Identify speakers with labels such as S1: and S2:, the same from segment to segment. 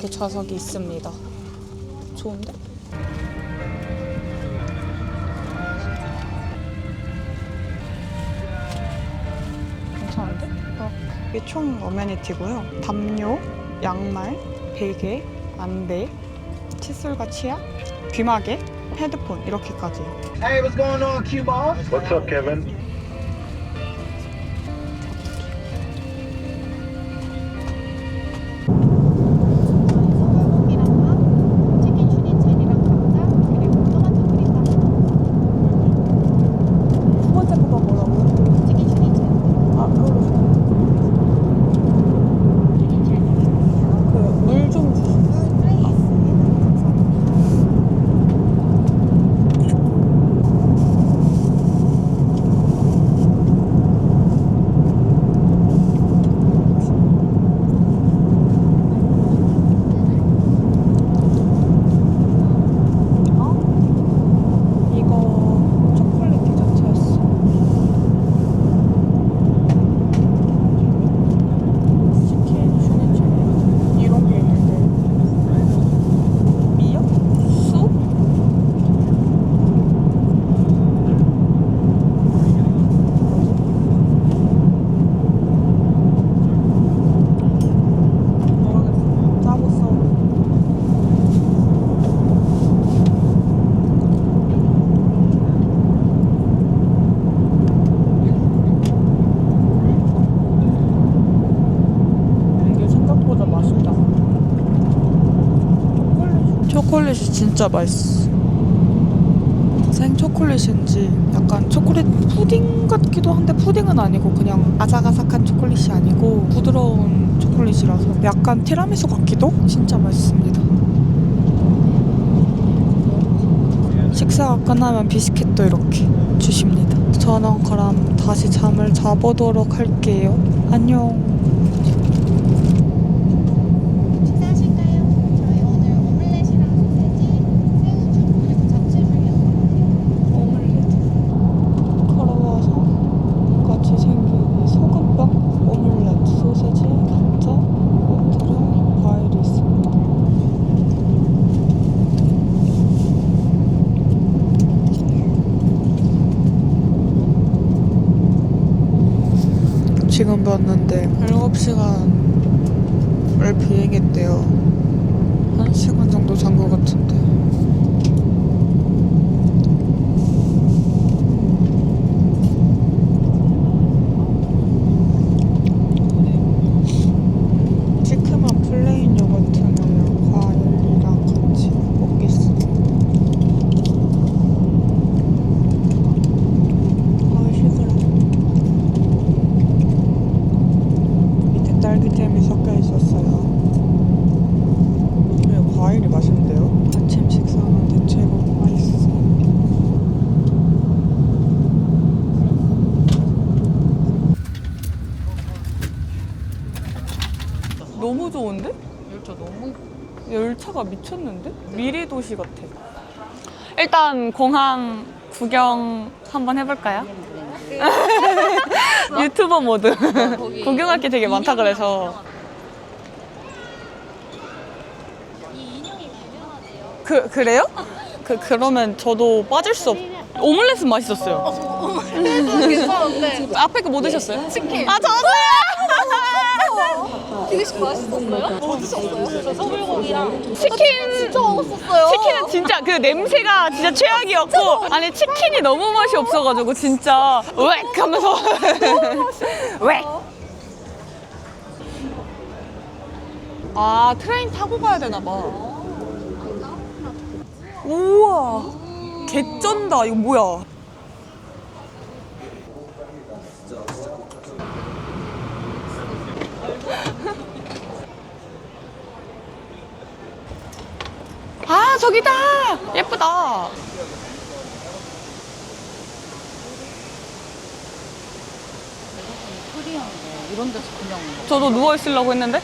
S1: 이렇게 좌석이 있습니다. 좋은데? 괜찮은데?
S2: 이게 총 어메니티고요. 담요, 양말, 베개, 안대, 칫솔과 치약, 귀마개, 헤드폰 이렇게까지.
S3: Hey, what's going on, Q Ball?
S4: What's up, Kevin?
S5: 소갈고기랑 치킨 슈니첼이랑 감자 그리고 토마토 그리다
S2: 두 번째 거가 뭐라고요?
S5: 치킨 슈니첼
S2: 아, 그걸로
S5: 슈니첼 드릴게요
S2: 그물 좀 주시면.
S5: 트레이 있습니다 감사합니다
S2: 이거 초콜릿 디저트였어. 치킨 슈니첼 이런 게 있는데 미역? 쑥? 모르겠어. 짜고 써. 이게 생각보다 맛있다. 초콜릿. 초콜릿이 진짜 맛있어. 생 초콜릿인지 약간 초콜릿 푸딩 같기도 한데 푸딩은 아니고 그냥 아삭아삭한 초콜릿이 아니고 부드러운 초콜릿이라서 약간 티라미수 같기도 진짜 맛있습니다. 식사가 끝나면 비스킷도 이렇게 주십니다. 저는 그럼 다시 잠을 자보도록 할게요. 안녕.
S5: 식사하실까요? 저희 오늘 오믈렛이랑 소세지, 새우죽 그리고 잡채죽이었거든요
S2: 오믈렛 크로와상 같이 생긴 이 소금빵 오믈렛 소세지 감자 오트랑 과일이 있습니다 지금 봤는데 7시간을 비행했대요. 1시간 정도 잔 것 같은데 시큼한 플레인 요거트는 과일이랑 같이 먹겠습니다. 아, 시끄러. 밑에 딸기잼이 섞여 있었어요. 왜 과일이 맛있는데요? 아침 식사는 대체로 맛있어요. 너무 좋은데?
S1: 열차 너무
S2: 열차가 미쳤는데? 미리 도시 같아. 일단 공항 구경 한번 해볼까요? 유튜버 모드. 구경할 게 되게 많다 그래서. 그 그래요? 그 그러면 저도 빠질 수 없. 오믈렛은 맛있었어요.
S5: 괜찮은데
S2: 앞에 거 뭐 드셨어요?
S5: 치킨
S2: 아 저도요.
S5: 되게 맛있었어요? 뭐 드셨어요? 저 소불고기랑
S2: 치킨
S5: 진짜
S2: 치킨은 진짜 그 냄새가 진짜 최악이었고 아니 치킨이 너무 맛이 없어가지고 진짜 웩 하면서 웩. 아 트레인 타고 가야 되나 봐. 우와 개쩐다 이거 뭐야? 아 저기다! 예쁘다!
S1: 이런 데서 그냥
S2: 저도 누워 있으려고 했는데?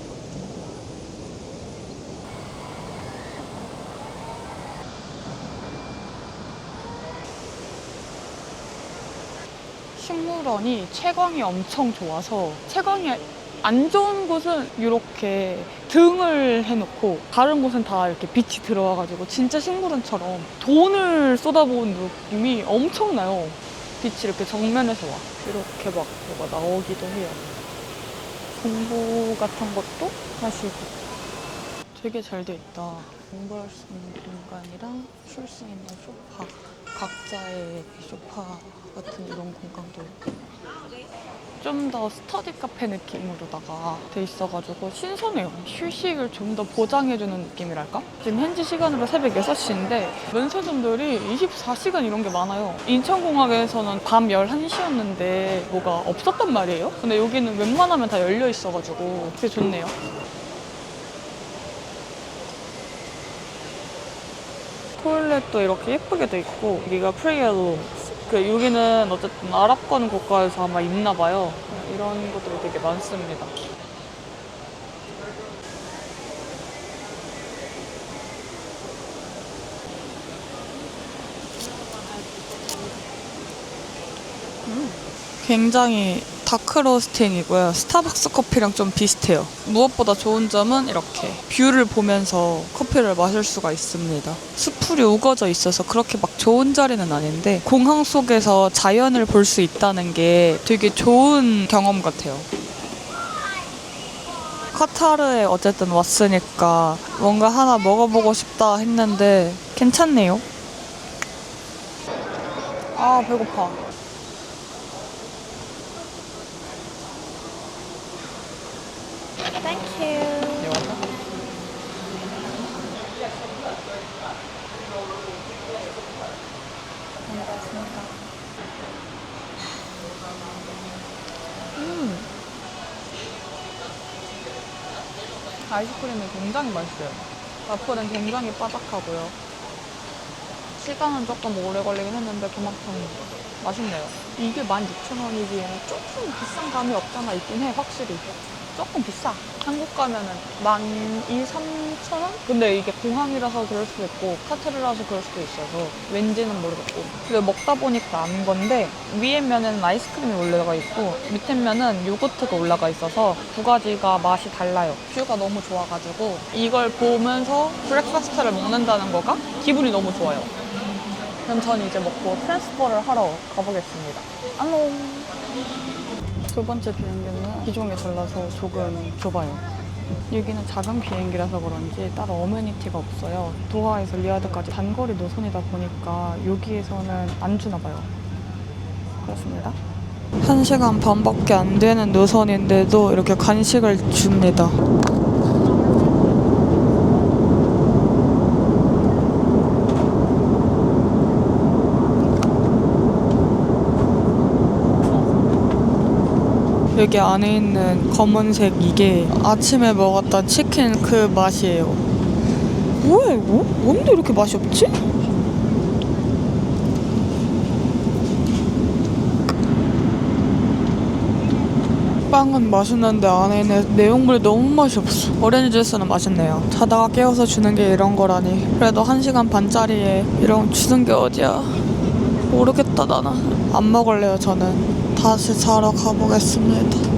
S2: 식물원이 채광이 엄청 좋아서 채광이 안 좋은 곳은 이렇게 등을 해놓고 다른 곳은 다 이렇게 빛이 들어와가지고 진짜 식물원처럼 돈을 쏟아부은 느낌이 엄청나요. 빛이 이렇게 정면에서 와. 이렇게 막 뭐가 나오기도 해요. 공부 같은 것도 하시고. 되게 잘 돼 있다. 공부할 수 있는 공간이랑 쉴 수 있는 소파. 각자의 소파 같은 이런 공간도 있고. 좀 더 스터디 카페 느낌으로다가 돼 있어가지고 신선해요. 휴식을 좀 더 보장해주는 느낌이랄까? 지금 현지 시간으로 새벽 6시인데 면세점들이 24시간 이런 게 많아요. 인천공항에서는 밤 11시였는데 뭐가 없었단 말이에요. 근데 여기는 웬만하면 다 열려 있어가지고 되게 좋네요. 토일렛도 이렇게 예쁘게 돼 있고 여기가 프레이얼룸 그 여기는 어쨌든 아랍권 국가에서 아마 있나 봐요. 이런 것들이 되게 많습니다. 음, 굉장히 다크로스팅이고요. 스타벅스 커피랑 좀 비슷해요. 무엇보다 좋은 점은 이렇게 뷰를 보면서 커피를 마실 수가 있습니다. 수풀이 우거져 있어서 그렇게 막 좋은 자리는 아닌데 공항 속에서 자연을 볼 수 있다는 게 되게 좋은 경험 같아요. 카타르에 어쨌든 왔으니까 뭔가 하나 먹어보고 싶다 했는데 괜찮네요. 아 배고파. 음. 아이스크림이 굉장히 맛있어요. 와플은 굉장히 바삭하고요. 시간은 조금 오래 걸리긴 했는데 그만큼 맛있네요. 이게 16,000원이기에는 조금 비싼 감이 없잖아 있긴 해, 확실히. 조금 비싸. 한국 가면은 12,000, 3,000원? 근데 이게 공항이라서 그럴 수도 있고 카트르라서 그럴 수도 있어서 왠지는 모르겠고. 근데 먹다 보니까 안 건데 위에 면에는 아이스크림이 올라가 있고 밑에 면은 요거트가 올라가 있어서 두 가지가 맛이 달라요. 뷰가 너무 좋아가지고 이걸 보면서 브렉파스트를 먹는다는 거가 기분이 너무 좋아요. 그럼 전 이제 먹고 트랜스퍼를 하러 가보겠습니다. 안녕. 두 번째 비행기는 기종에 달라서 조금 좁아요. 여기는 작은 비행기라서 그런지 따로 어메니티가 없어요. 도하에서 리아드까지 단거리 노선이다 보니까 여기에서는 안 주나 봐요. 그렇습니다. 1시간 반밖에 안 되는 노선인데도 이렇게 간식을 줍니다. 여기 안에 있는 검은색 이게 아침에 먹었던 치킨 그 맛이에요. 뭐야 이거? 뭔데 이렇게 맛이 없지? 빵은 맛있는데 안에 있는 내용물이 너무 맛이 없어. 오렌지 주스는 맛있네요. 자다가 깨워서 주는 게 이런 거라니. 그래도 한 시간 반짜리에 이런 거 주는 게 어디야. 모르겠다 나는. 안 먹을래요 저는. 다시 자러 가보겠습니다.